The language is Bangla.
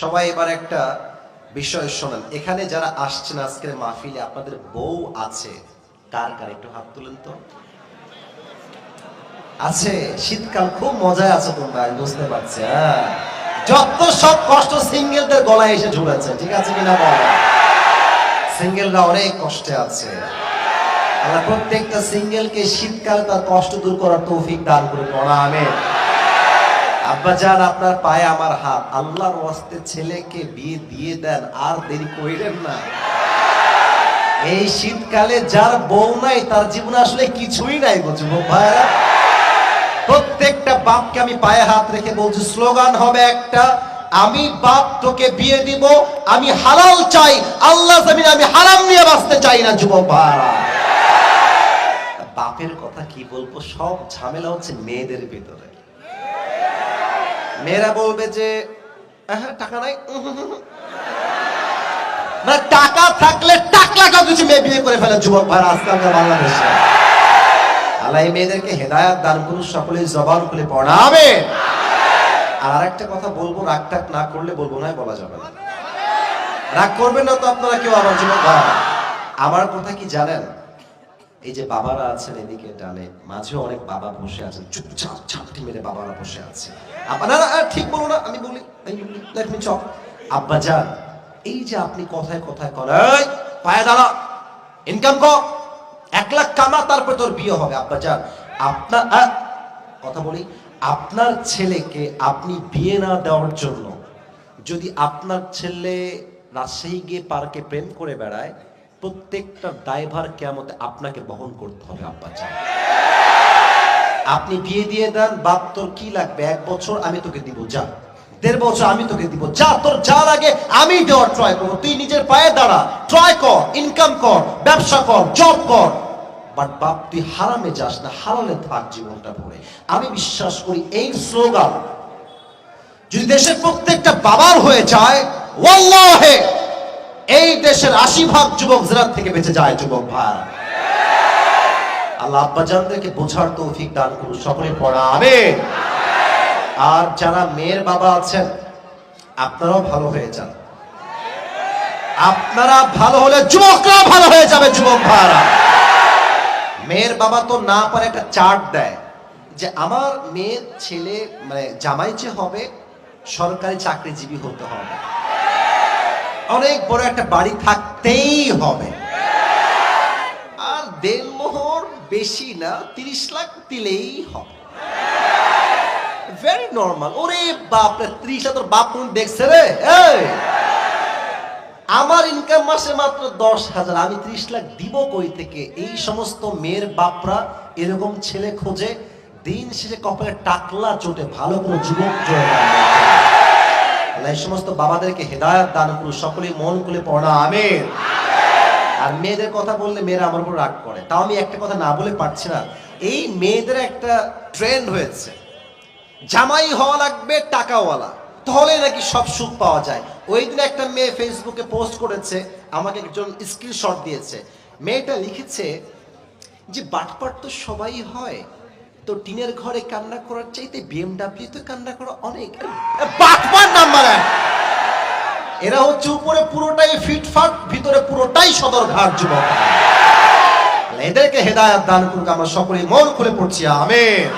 সবাই এবার একটা বিষয় শোনেন। এখানে যারা আসছেন আজকের মাহফিলে, আপনাদের বউ আছে। কার কার? একটু হাত তুলেন তো। আছে। শীতকাল খুব মজায় আছে তোমরা বুঝতে পারছি হ্যাঁ। যত সব কষ্ট সিঙ্গেলদের গলায় এসে ঝুলেছে, ঠিক আছে কিনা বল? সিঙ্গেলরা অনেক কষ্টে আছে। আল্লাহ প্রত্যেকটা সিঙ্গেলকে শীতকালে তার কষ্ট দূর করার তৌফিক দান করে পড়া আমেন আব্বাজান, আপনার পায়ে আমার হাত। আল্লাহর ওয়াস্তে ছেলেকে বিয়ে দিয়ে দেন, আর দেরি করিলেন না। এই শীতকালে যার বউ নাই, তার জীবনে আসলে কিছুই নাই গো যুবক ভাইরা প্রত্যেকটা বাপকে আমি পায়ে হাত রেখে বলছি, স্লোগান হবে একটা, আমি বাপ তোকে বিয়ে দিব, আমি হালাল চাই, আল্লাহ জমিন আমি হারাম নিয়ে বাঁচতে চাই না যুবক ভাইরা বাপের কথা কি বলব? সব ঝামেলা হচ্ছে মেয়েদের ভিতরে। মেয়েরা বলবে যে হ্যাঁ টাকা নাই। মানে টাকা থাকলে টাকলা কাউ কিছু মেয়ে বিয়ে করে ফেলে, যুবক ভাই আজকালকার বাংলাদেশে। আল্লাহ এই মেয়েদেরকে হেদায়াত দান করুন সকলে জবান খুলে পড়াবে আর আরেকটা কথা বলব, রাগ টাক না করলে বলব না, বলা যাবে না। রাগ করবেন না তো আপনারা কেউ আমার যুবক ভাই আমার কথা কি জানেন? এই যে বাবারা আছেন এদিকে ডানে মাঝেও অনেক বাবা বসে আছেন। চুপচাপ ছাপটি মেরে বাবারা বসে আছে। আপনারা ঠিক বলো না, আমি বলি লেট মি চপ আব্বা, যান। এই যে আপনি কথায় কথায় করেন পায়ে দাঁড়া। ইনকাম কর। এক লাখ কামা, তারপর তোর বিয়ে হবে। আব্বা, যান। আপনার কথা বলি, আপনার ছেলেকে আপনি বিয়ে না দেওয়ার জন্য যদি আপনার ছেলে রাজশাহী গিয়ে পার্কে প্রেম করে বেড়ায় প্রত্যেকটা ড্রাইভার কেমতে আপনাকে বহন করতে হবে, আব্বা চান আপনি বিয়ে দিয়ে দেন, বাপ, তোর কি লাগবে? এক বছর আমি তোকে দিব, যা। দেড় বছর আমি তোকে দিব, যা। তোর যা লাগে, আমি দেওয়ার ট্রাই করব। তুই নিজের পায়ে দাঁড়া। ট্রাই কর ইনকাম কর, ব্যবসা কর জব কর। বাট বাপ, তুই হারামে যাস না হারালে থাক জীবনটা ভরে। আমি বিশ্বাস করি এই স্লোগান যদি দেশের প্রত্যেকটা বাবার হয়ে যায়, ওয়াল্লাহে! এই দেশের আশি ভাগ যুবক জেলার থেকে বেঁচে যায়, যুবক ভাই। আল্লাহ আব্বাজানদেরকে বোঝার তৌফিক দান করুন সকলে পড়া, আমিন। আর যারা মেয়ের বাবা আছেন, আপনারাও ভালো হয়ে যান। আপনারা ভালো হলে যুবকরা ভালো হয়ে যাবে, যুবক ভাইরা। মেয়ের বাবা তো না পারে একটা চার্ট দেয় যে আমার মেয়ের ছেলে মানে জামাই যে হবে, সরকারি চাকরিজীবী হতে হবে। অনেক বড় একটা বাড়ি থাকতেই হবে। আর দেনমোহর বেশি না, তিরিশ লাখ দিলেই হবে। ভেরি নর্মাল ওরে বাপ রে, ত্রিশ তোর বাপ দেখছে রে আমার ইনকাম মাসে মাত্র দশ হাজার, আমি ত্রিশ লাখ দিব কই থেকে? এই সমস্ত মেয়ের বাপরা এরকম ছেলে খোঁজে, দিন শেষে কপালে টাকলা চোটে ভালো কোনো যুবক না। আল্লাহ এই সমস্ত বাবাদেরকে হেদায়ত দান করুন সকলেই মন খুলে পড়া আমিন। আর মেয়েদের কথা বললে মেয়েরা আমার উপর রাগ করে। তাও আমি একটা কথা না বলে পারছি না। এই মেয়েদের একটা ট্রেন্ড হয়েছে। জামাই হওয়া লাগবে টাকাওয়ালা। তাহলে নাকি সব সুখ পাওয়া যায়। ওই দিন একটা মেয়ে ফেসবুকে পোস্ট করেছে আমাকে একজন স্ক্রিনশট দিয়েছে। মেয়েটা লিখেছে যে বাটপাট তো সবাই হয়। তো টিনের ঘরে কান্না করার চাইতে বিএমডাব্লিউ তো কান্না করা অনেক। বাটপার নাম্বার এক এরা হচ্ছে উপরে পুরোটাই ফিটফাট ভিতরে পুরোটাই সদর ঘাট যুবক। এদেরকে হেদায়াত দান করুক, আমরা সকলে মন খুলে পড়ছি, আমেন।